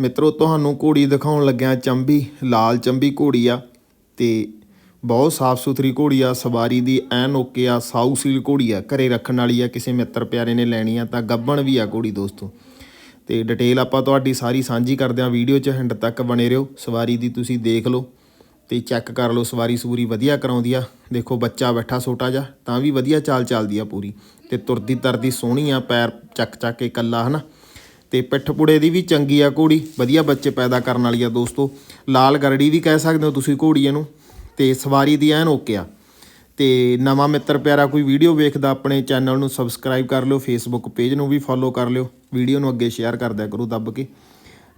ਮਿੱਤਰੋ, ਤੁਹਾਨੂੰ ਘੋੜੀ ਦਿਖਾਉਣ ਲੱਗਿਆ ਚੰਬੀ, ਲਾਲ ਚੰਬੀ ਘੋੜੀ ਆ ਤੇ ਬਹੁਤ ਸਾਫ਼ ਸੁਥਰੀ ਘੋੜੀ ਆ। ਸਵਾਰੀ ਦੀ ਐਨ ਓਕੇ ਆ ਸਾਊ ਸੀਲ ਘੋੜੀ ਆ। ਘਰੇ ਰੱਖਣ ਵਾਲੀ ਆ, ਕਿਸੇ ਮਿੱਤਰ ਪਿਆਰੇ ਨੇ ਲੈਣੀ ਆ, ਤਾਂ ਗੱਬਣ ਵੀ ਆ ਘੋੜੀ ਦੋਸਤੋ। ਤੇ ਡਿਟੇਲ ਆਪਾਂ ਤੁਹਾਡੀ ਸਾਰੀ ਸਾਂਝੀ ਕਰਦੇ ਆ, ਵੀਡੀਓ 'ਚ ਐਂਡ ਤੱਕ ਬਣੇ ਰਹੋ। ਸਵਾਰੀ ਦੀ ਤੁਸੀਂ ਦੇਖ ਲਓ ਤੇ ਚੈੱਕ ਕਰ ਲਓ, ਸਵਾਰੀ ਸੂਰੀ ਵਧੀਆ ਕਰਾਉਂਦੀ ਆ। ਦੇਖੋ, ਬੱਚਾ ਬੈਠਾ ਛੋਟਾ ਜਿਹਾ, ਤਾਂ ਵੀ ਵਧੀਆ ਚਾਲ ਚੱਲਦੀ ਆ ਪੂਰੀ। ਤੇ ਤੁਰਦੀ ਤਰਦੀ ਸੋਹਣੀ ਆ, ਪੈਰ ਚੱਕ ਚੱਕ ਕੇ ਕੱਲਾ ਹਨਾ? ਤੇ ਪਿੱਠ ਪੁੜੇ ਦੀ ਵੀ ਚੰਗੀ ਆ ਘੋੜੀ, ਵਧੀਆ ਬੱਚੇ ਪੈਦਾ ਕਰਨ ਵਾਲੀ ਆ ਦੋਸਤੋ। ਲਾਲ ਗਰੜੀ ਵੀ ਕਹਿ ਸਕਦੇ ਹੋ ਤੁਸੀਂ ਘੋੜੀ ਇਹਨੂੰ ਤੇ ਸਵਾਰੀ ਦੀ ਐਨ ਓਕੇ ਆ। ਤੇ ਨਵਾਂ ਮਿੱਤਰ ਪਿਆਰਾ ਕੋਈ ਵੀਡੀਓ ਵੇਖਦਾ ਆਪਣੇ ਚੈਨਲ ਨੂੰ ਸਬਸਕ੍ਰਾਈਬ ਕਰ ਲਿਓ ਫੇਸਬੁੱਕ ਪੇਜ ਨੂੰ ਵੀ ਫੋਲੋ ਕਰ ਲਿਓ, ਵੀਡੀਓ ਨੂੰ ਅੱਗੇ ਸ਼ੇਅਰ ਕਰ ਦਿਆ ਕਰੋ ਦੱਬ ਕੇ।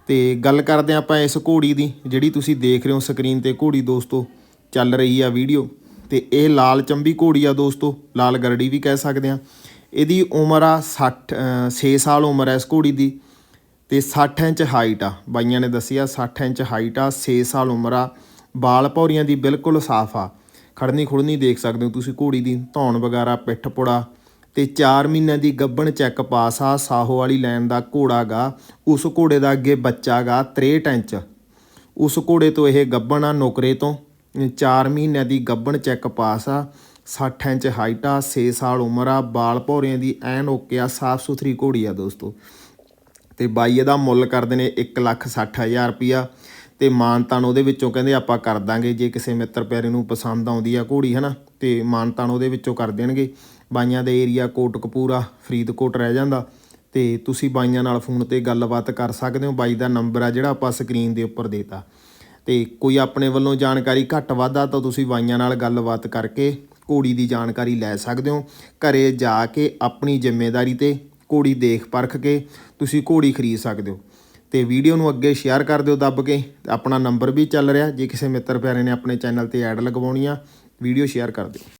ਤੇ ਗੱਲ ਕਰਦੇ ਹਾਂ ਆਪਾਂ ਇਸ ਘੋੜੀ ਦੀ, ਜਿਹੜੀ ਤੁਸੀਂ ਦੇਖ ਰਹੇ ਹੋ ਸਕਰੀਨ ਤੇ ਘੋੜੀ ਦੋਸਤੋ, ਚੱਲ ਰਹੀ ਆ ਵੀਡੀਓ। ਤੇ ਇਹ ਲਾਲ ਚੰਬੀ ਘੋੜੀ ਆ ਦੋਸਤੋ, ਲਾਲ ਗਰੜੀ ਵੀ ਕਹਿ ਸਕਦੇ ਆ ਇਹਦੀ ਉਮਰ ਆ 60 6 ਸਾਲ ਉਮਰ ਹੈ ਇਸ ਘੋੜੀ ਦੀ ਤੇ 60 ਇੰਚ ਹਾਈਟ ਆ। ਬਾਈਆਂ ਨੇ ਦੱਸਿਆ 60 ਇੰਚ ਹਾਈਟ ਆ 6 ਸਾਲ ਉਮਰ ਆ, ਬਾਲ ਭੌਰੀਆਂ ਦੀ ਬਿਲਕੁਲ ਸਾਫ਼ ਆ। ਖੜਨੀ ਖੁੜਨੀ ਦੇਖ ਸਕਦੇ ਹੋ ਤੁਸੀਂ ਘੋੜੀ ਦੀ, ਧੌਣ ਵਗੈਰਾ, ਪਿੱਠ ਪੁੜਾ ਤੇ 4 ਮਹੀਨਿਆਂ ਦੀ ਗੱਬਣ ਚੈੱਕ ਪਾਸ ਆ, ਸਾਹੋ ਵਾਲੀ ਲਾਈਨ ਦਾ ਘੋੜਾ ਗਾ, ਉਸ ਘੋੜੇ ਦਾ ਅੱਗੇ ਬੱਚਾ ਗਾ 63 ਇੰਚ। ਉਸ ਘੋੜੇ ਤੋਂ ਇਹ ਗੱਬਣ ਆ ਨੌਕਰੇ ਤੋਂ 4 ਮਹੀਨਿਆਂ ਦੀ ਗੱਬਣ ਚੈੱਕ ਪਾਸ ਆ 60 ਇੰਚ ਹਾਈਟ ਆ 6 ਸਾਲ ਉਮਰ ਆ, ਬਾਲ ਭੌਰਿਆਂ ਦੀ ਐਨ ਓਕੇ ਆ, ਸਾਫ਼ ਸੁਥਰੀ ਘੋੜੀ ਆ ਦੋਸਤੋ। ਤੇ ਬਾਈ ਇਹਦਾ ਮੁੱਲ ਕਰਦੇ ਨੇ 160000 ਰੁਪਿਆ ਤੇ ਮਾਨਤਾਨ ਉਹਦੇ ਵਿੱਚੋਂ ਕਹਿੰਦੇ ਆਪਾਂ ਕਰ ਦਾਂਗੇ, ਜੇ ਕਿਸੇ ਮਿੱਤਰ ਪਿਆਰੇ ਨੂੰ ਪਸੰਦ ਆਉਂਦੀ ਆ ਘੋੜੀ, ਹਨਾ? ਤੇ ਮਾਨਤਾਨ ਉਹਦੇ ਵਿੱਚੋਂ ਕਰ ਦੇਣਗੇ। ਬਾਈਆਂ ਦੇ ਏਰੀਆ ਕੋਟਕਪੂਰਾ, ਫਰੀਦਕੋਟ ਰਹਿ ਜਾਂਦਾ। ਤੇ ਤੁਸੀਂ ਬਾਈਆਂ ਨਾਲ ਫੋਨ ਤੇ ਗੱਲਬਾਤ ਕਰ ਸਕਦੇ ਹੋ। ਬਾਈ ਦਾ ਨੰਬਰ ਆ ਜਿਹੜਾ ਆਪਾਂ ਸਕਰੀਨ ਦੇ ਉੱਪਰ ਦੇਤਾ। ਤੇ ਕੋਈ ਆਪਣੇ ਵੱਲੋਂ ਜਾਣਕਾਰੀ ਘੱਟ ਵਾਧਾ ਤਾਂ ਤੁਸੀਂ ਬਾਈਆਂ ਨਾਲ ਗੱਲਬਾਤ ਕਰਕੇ ਘੋੜੀ ਦੀ ਜਾਣਕਾਰੀ ਲੈ ਸਕਦੇ ਹੋ। ਘਰੇ ਜਾ ਕੇ ਆਪਣੀ ਜ਼ਿੰਮੇਵਾਰੀ ਤੇ ਘੋੜੀ ਦੇਖ ਪਰਖ ਕੇ ਤੁਸੀਂ ਘੋੜੀ ਖਰੀਦ ਸਕਦੇ ਹੋ। ਤੇ ਵੀਡੀਓ ਨੂੰ ਅੱਗੇ ਸ਼ੇਅਰ ਕਰ ਦਿਓ ਦੱਬ ਕੇ। ਤੇ ਆਪਣਾ ਨੰਬਰ ਵੀ ਚੱਲ ਰਿਹਾ। ਜੇ ਕਿਸੇ ਮਿੱਤਰ ਪਿਆਰੇ ਨੇ ਆਪਣੇ ਚੈਨਲ ਤੇ ਐਡ ਲਗਵਾਉਣੀ ਆ, ਵੀਡੀਓ ਸ਼ੇਅਰ ਕਰ ਦਿਓ।